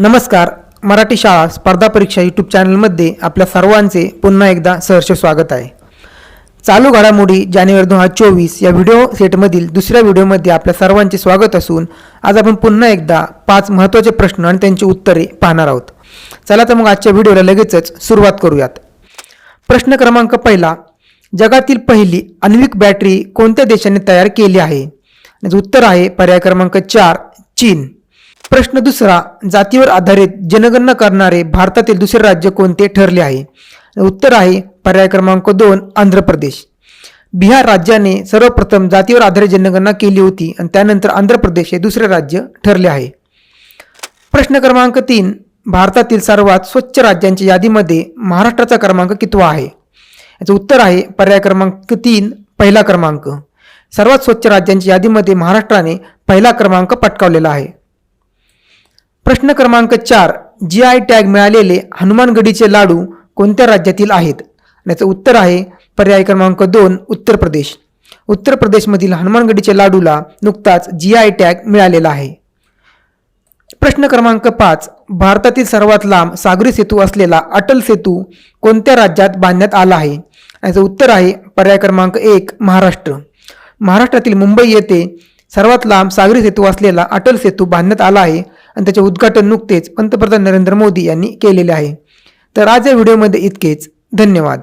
नमस्कार मराठी शाळा स्पर्धा परीक्षा यूट्यूब चॅनलमध्ये आपल्या सर्वांचे पुन्हा एकदा सहर्ष स्वागत आहे. चालू घडामोडी जानेवारी दोन हजार चोवीस या व्हिडिओ सेटमधील दुसऱ्या व्हिडिओमध्ये आपल्या सर्वांचे स्वागत असून आज आपण पुन्हा एकदा पाच महत्त्वाचे प्रश्न आणि त्यांची उत्तरे पाहणार आहोत. चला तर मग आजच्या व्हिडिओला लगेचच सुरुवात करूयात. प्रश्न क्रमांक पहिला जगातील पहिली आण्विक बॅटरी कोणत्या देशाने तयार केली आहे? उत्तर आहे पर्याय क्रमांक चार चीन. प्रश्न दुसरा जातीवर आधारित जनगणना करणारे भारतातील दुसरे राज्य कोणते ठरले आहे? उत्तर आहे पर्याय क्रमांक दोन आंध्र प्रदेश. बिहार राज्याने सर्वप्रथम जातीवर आधारित जनगणना केली होती आणि त्यानंतर आंध्र प्रदेश हे दुसरे राज्य ठरले आहे. प्रश्न क्रमांक तीन भारतातील सर्वात स्वच्छ राज्यांच्या यादीमध्ये महाराष्ट्राचा क्रमांक कितवा आहे? याचं उत्तर आहे पर्याय क्रमांक तीन पहिला क्रमांक. सर्वात स्वच्छ राज्यांच्या यादीमध्ये महाराष्ट्राने पहिला क्रमांक पटकावलेला आहे. प्रश्न क्रमांक चार जी आय टॅग मिळालेले हनुमानगडीचे लाडू कोणत्या राज्यातील आहेत? याचं उत्तर आहे पर्याय क्रमांक दोन उत्तर प्रदेश. उत्तर प्रदेशमधील हनुमानगडीच्या लाडूला नुकताच जी आय टॅग मिळालेला आहे. प्रश्न क्रमांक पाच भारतातील सर्वात लांब सागरी सेतू असलेला अटल सेतू कोणत्या राज्यात बांधण्यात आला आहे? याचं उत्तर आहे पर्याय क्रमांक एक महाराष्ट्र. महाराष्ट्रातील मुंबई येथे सर्वात लांब सागरी सेतू असलेला अटल सेतू बांधण्यात आला आहे. आणि त्याचे उद्घाटन नुकतेच पंतप्रधान नरेंद्र मोदी यांनी केलेले आहे. तर आज या व्हिडिओमध्ये इतकेच. धन्यवाद.